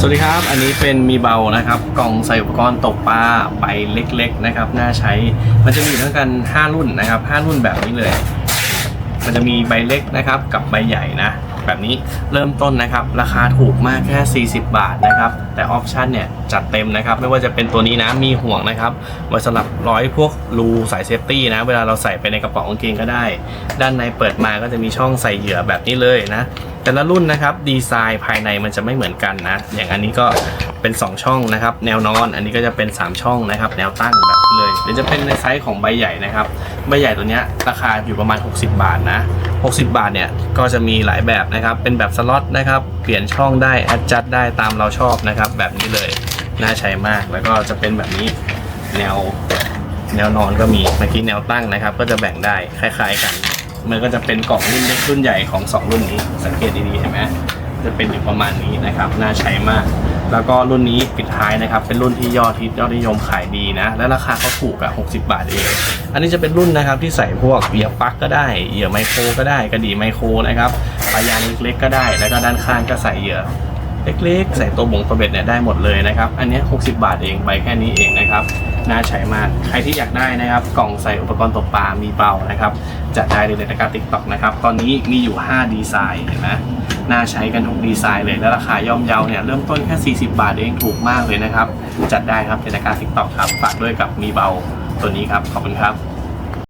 สวัสดีครับ อันนี้เป็นมีเบานะครับกล่องใส่อุปกรณ์ตกปลาใบเล็กๆนะครับน่าใช้ มันจะมีทั้งกัน 5 รุ่นนะครับ 5 รุ่นแบบนี้เลย มันจะมีใบเล็กนะครับกับใบใหญ่นะ แบบนี้เริ่มต้นนะครับ ราคาถูกมากแค่ 40 บาทนะครับ แต่ออปชันเนี่ยจัดเต็มนะครับ ไม่ว่าจะเป็นตัวนี้นะมีห่วงนะครับไว้สำหรับร้อยพวกรูสายเซฟตี้นะ เวลาเราใส่ไปในกระเป๋ากางเกงก็ได้ ด้านในเปิดมาก็จะมีช่องใส่เหยื่อแบบนี้เลยนะแต่ละรุ่นนะครับดีไซน์ภายในมันจะไม่เหมือนกันนะ อย่างอันนี้ก็เป็น 2 ช่องนะครับ แนวนอนอันนี้ก็จะเป็น 3 ช่องนะครับ แนวตั้งแบบเลยเดี๋ยวจะเป็นในไซส์ของใบใหญ่นะครับ ใบใหญ่ตัวเนี้ยราคาอยู่ประมาณ 60 บาทนะ 60 บาทเนี่ย ก็จะมีหลายแบบนะครับ เป็นแบบสล็อตนะครับ เปลี่ยนช่องได้แอดจัดได้ตามเราชอบนะครับ แบบนี้เลย น่าใช้มาก แล้วก็จะเป็นแบบนี้แนวแนวนอนก็มี เมื่อกี้แนวตั้งนะครับ ก็จะแบ่งได้คล้าย ๆ กัน มันก็จะเป็นกล่องรุ่นเล็กรุ่นใหญ่ของ 2 รุ่นนี้ สังเกตดีๆเห็นไหมจะเป็นอยู่ประมาณนี้นะครับ น่าใช้มาก แล้วก็รุ่นนี้ปิดท้ายนะครับ เป็นรุ่นที่ยอดฮิตยอดนิยมขายดีนะ และราคาเขาถูกอะ60 บาทเอง อันนี้จะเป็นรุ่นนะครับที่ใส่พวกเหยื่อปลั๊กก็ได้เหยื่อไมโครก็ได้กระดี่ไมโครนะครับปลายางเล็กๆก็ได้ แล้วก็ด้านข้างก็ใส่เหยื่อเล็กๆ ใส่ตัวบ่งตัวเบ็ดเนี่ยได้หมดเลยนะครับ อันนี้ 60 บาทเองใบแค่นี้เองนะครับ น่าใช้มาก ใครที่อยากได้นะครับ กล่องใส่อุปกรณ์ตกปลา มีเบานะครับ จัดได้เลยในตะกร้าติ๊กต็อกนะครับ ตอนนี้มีอยู่ 5 ดีไซน์เห็นไหมน่าใช้กันทุกดีไซน์เลย และราคาย่อมเยาเนี่ยเริ่มต้นแค่ 40 บาทเองถูกมากเลยนะครับ จัดได้ครับในตะกร้าติ๊กต็อกครับ ฝากด้วยกับมีเบาตัวนี้ครับ ขอบคุณครับ